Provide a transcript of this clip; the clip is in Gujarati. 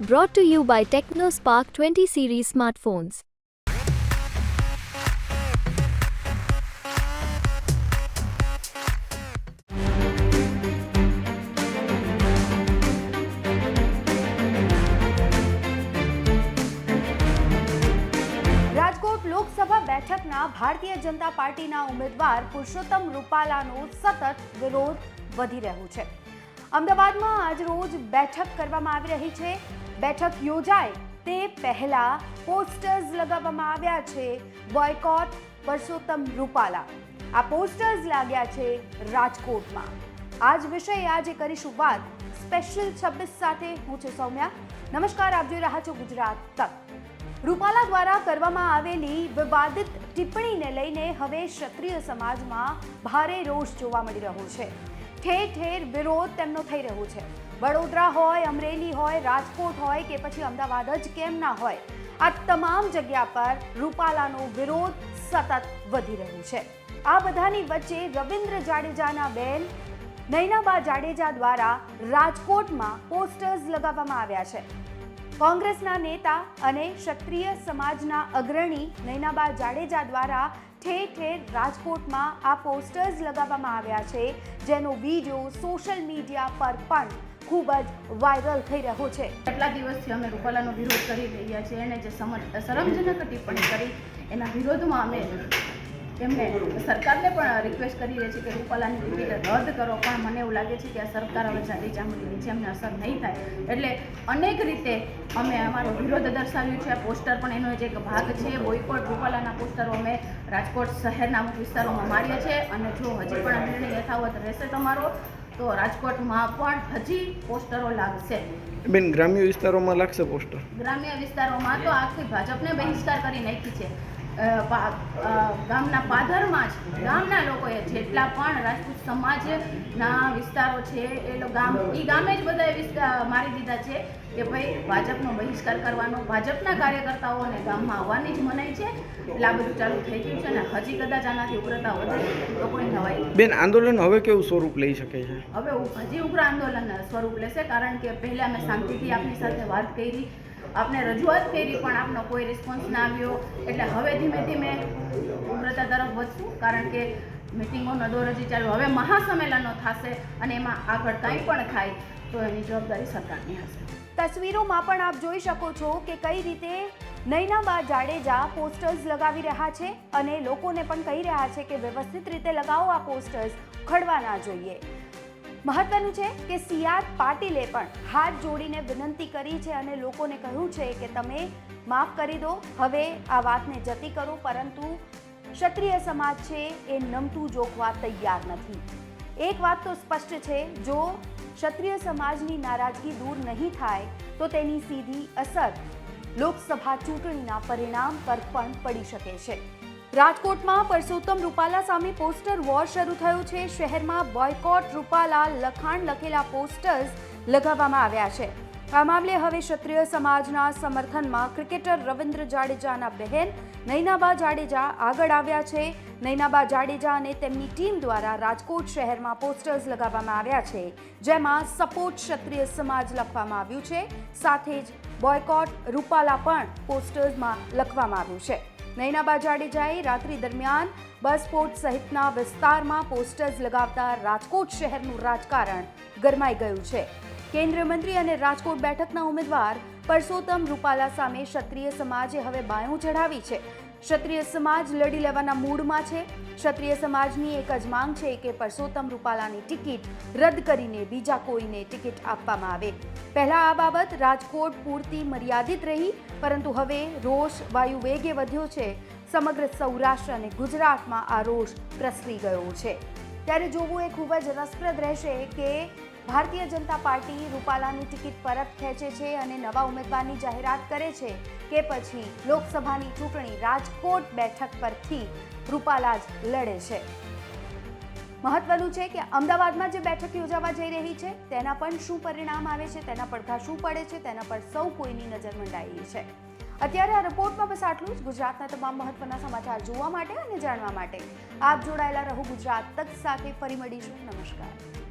Brought to you by TechnoSpark 20 series smartphones. Rajkot Lok Sabha બેઠકના ભારતીય જનતા પાર્ટીના ઉમેદવાર પુરુષોત્તમ રૂપાલાનો સતત વિરોધ વધી રહ્યો છે અમદાવાદમાં આજરોજ બેઠક કરવામાં આવી રહી છે. બેઠક યોજાય તે પહેલા પોસ્ટર્સ લગાવવામાં આવ્યા છે બોયકોટ પરસોત્તમ રૂપાલા. આ પોસ્ટર્સ લાગ્યા છે રાજકોટમાં. આજ વિષય આજે કરીશું વાત. સ્પેશિયલ છવ્વીસ સાથે હું છું સૌમ્યા. નમસ્કાર, આપ જોઈ રહ્યા છો ગુજરાત તક. રૂપાલા દ્વારા કરવામાં આવેલી વિવાદિત ટિપ્પણીને લઈને હવે ક્ષત્રિય સમાજમાં ભારે રોષ જોવા મળી રહ્યો છે. ઠેર ઠેર વિરોધ તેમનો થઈ રહ્યો છે. વડોદરા હોય, અમરેલી હોય, રાજકોટ હોય કે પછી અમદાવાદ જ કેમ ના હોય, આ તમામ જગ્યા પર રૂપાલાનો વિરોધ સતત વધી રહ્યો છે. આ બધાની વચ્ચે રવિન્દ્ર જાડેજાના બેન નૈનાબા જાડેજા દ્વારા રાજકોટમાં પોસ્ટર્સ લગાવવામાં આવ્યા છે. કોંગ્રેસના નેતા અને ક્ષત્રિય સમાજના અગ્રણી નૈનાબા જાડેજા દ્વારા ઠેર ઠેર રાજકોટમાં આ પોસ્ટર્સ લગાવવામાં આવ્યા છે, જેનો વીડિયો સોશિયલ મીડિયા પર પણ ખૂબ જ વાયરલ થઈ રહ્યો છે. કેટલા દિવસથી અમે રૂપાલાનો વિરોધ કરી રહ્યા છીએ, એને જે સમજ શરમજનક ટિપ્પણી કરી, એના વિરોધમાં અમે એમને સરકારને પણ રિક્વેસ્ટ કરી રહી છે કે રૂપાલાની ટિકિટ રદ કરો. પણ મને એવું લાગે છે કે આ સરકાર હવે જાડી ચામડી નીચે અમને અસર નહીં થાય. એટલે અનેક રીતે અમે અમારો વિરોધ દર્શાવ્યો છે. આ પોસ્ટર પણ એનો જ એક ભાગ છે. બોયકોટ રૂપાલાના પોસ્ટરો અમે રાજકોટ શહેરના અમુક વિસ્તારોમાં માર્યા છે. અને જો હજી પણ આ નિર્ણય યથાવત રહેશે તમારો તો રાજકોટમાં પણ હજી પોસ્ટરો લાગશે. બેન ગ્રામ્ય વિસ્તારોમાં લાગશે પોસ્ટર ગ્રામ્ય વિસ્તારોમાં તો આખી ભાજપને બહિષ્કાર કરી નાખી છે. ગામના પાદરમાં જ ગામના લોકોએ જેટલા પણ રાજપૂત સમાજના વિસ્તારો છે એ ગામ એ ગામે જ બધાએ વિસ્તાર મારી દીધા છે કે ભાઈ ભાજપનો બહિષ્કાર કરવાનો ભાજપના કાર્યકર્તાઓને ગામમાં આવવાની જ મનાઈ છે. એટલે આ બધું ચાલુ થઈ ગયું છે ને હજી કદાચ આનાથી ઉગ્રતા વધે તો કોઈ નવાઈ બેન આંદોલન હવે કેવું સ્વરૂપ લઈ શકે છે? હવે હજી ઉગ્ર આંદોલન સ્વરૂપ લેશે કારણ કે પહેલાં મેં શાંતિથી આપની સાથે વાત કરી આપને રજૂઆત કરી, પણ આપનો કોઈ રિસ્પોન્સ ના આવ્યો. એટલે હવે ધીમે ધીમે ઉગ્રતા તરફ વધશું, કારણ કે મિટિંગોનો દોર હજી ચાલુ. હવે મહાસંમેલનો થશે અને એમાં આગળ કંઈ પણ થાય તો એની જવાબદારી સરકારની હશે. તસવીરોમાં પણ આપ જોઈ શકો છો કે કઈ રીતે નૈનાબા જાડેજા પોસ્ટર્સ લગાવી રહ્યા છે અને લોકોને પણ કહી રહ્યા છે કે વ્યવસ્થિત રીતે લગાવો આ પોસ્ટર્સ ખડવા ના જોઈએ. મહત્વનું છે કે સી આર પાટીલે પણ હાથ જોડીને વિનંતી કરી છે અને લોકોને કહ્યું છે કે તમે માફ કરી દો. હવે આ વાતને જતી કરો, પરંતુ ક્ષત્રિય સમાજ છે એ નમતું જોખવા તૈયાર નથી. એક વાત તો સ્પષ્ટ છે, જો ક્ષત્રિય સમાજની નારાજગી દૂર નહીં થાય, તો તેની સીધી અસર લોકસભા ચૂંટણીના પરિણામ પર પણ પડી શકે છે. રાજકોટમાં પરસોત્તમ રૂપાલા સામે પોસ્ટર વોર શરૂ થયો છે. શહેરમાં બોયકોટ રૂપાલા લખાણ લખેલા પોસ્ટર્સ લગાવવામાં આવ્યા છે. આ મામલે હવે ક્ષત્રિય સમાજના સમર્થનમાં ક્રિકેટર રવિન્દ્ર જાડેજાના બહેન નૈનાબા જાડેજા આગળ આવ્યા છે. નૈનાબા જાડેજા અને તેમની ટીમ દ્વારા રાજકોટ શહેરમાં પોસ્ટર્સ લગાવવામાં આવ્યા છે. જેમાં સપોર્ટ ક્ષત્રિય સમાજ લખવામાં આવ્યું છે. સાથે જ બોયકોટ રૂપાલા પણ પોસ્ટર્સમાં લખવામાં આવ્યું છે. નૈનાબા જાડેજાએ રાત્રિ દરમિયાન બસ પોર્ટ સહિતના વિસ્તારમાં પોસ્ટર્સ લગાવતા રાજકોટ શહેરનું રાજકારણ ગરમાઈ ગયું છે. કેન્દ્રીય મંત્રી અને રાજકોટ બેઠકના ઉમેદવાર પરસોત્તમ રૂપાલા સામે ક્ષત્રિય સમાજે હવે બાયું ચઢાવી છે. ક્ષત્રિય સમાજ લડી લેવાના મૂડમાં છે. ક્ષત્રિય સમાજની એક જ માંગ છે કે પરસોત્તમ રૂપાલાની ટિકિટ રદ કરીને બીજા કોઈને ટિકિટ આપવામાં આવે. પહેલા આ બાબત રાજકોટ પૂરતી મર્યાદિત રહી, પરંતુ હવે રોષ વાયુ વેગે વધ્યો છે. સમગ્ર સૌરાષ્ટ્ર અને ગુજરાતમાં આ રોષ પ્રસરી ગયો છે. ત્યારે જોવું એ ખૂબ જ રસપ્રદ રહેશે કે ભારતીય જનતા પાર્ટી રૂપાલાની ટિકિટ પરત ખેંચે છે અને નવા ઉમેદવારની જાહેરાત કરે છે કે પછી લોકસભાની ચૂંટણી રાજકોટ બેઠક પરથી રૂપાલા જ લડે છે. મહત્વનું છે કે અમદાવાદમાં જે બેઠક યોજાવા જઈ રહી છે, તેના પણ શું પરિણામ આવે છે, તેના પડઘા શું પડે છે, તેના પર સૌ કોઈની નજર મંડાયેલી છે. અત્યારે આ રિપોર્ટમાં બસ આટલું જ. ગુજરાતના તમામ મહત્વના સમાચાર જોવા માટે અને જાણવા માટે આપ જોડાયેલા રહો ગુજરાત તક સાથે. ફરી મળીશું. નમસ્કાર.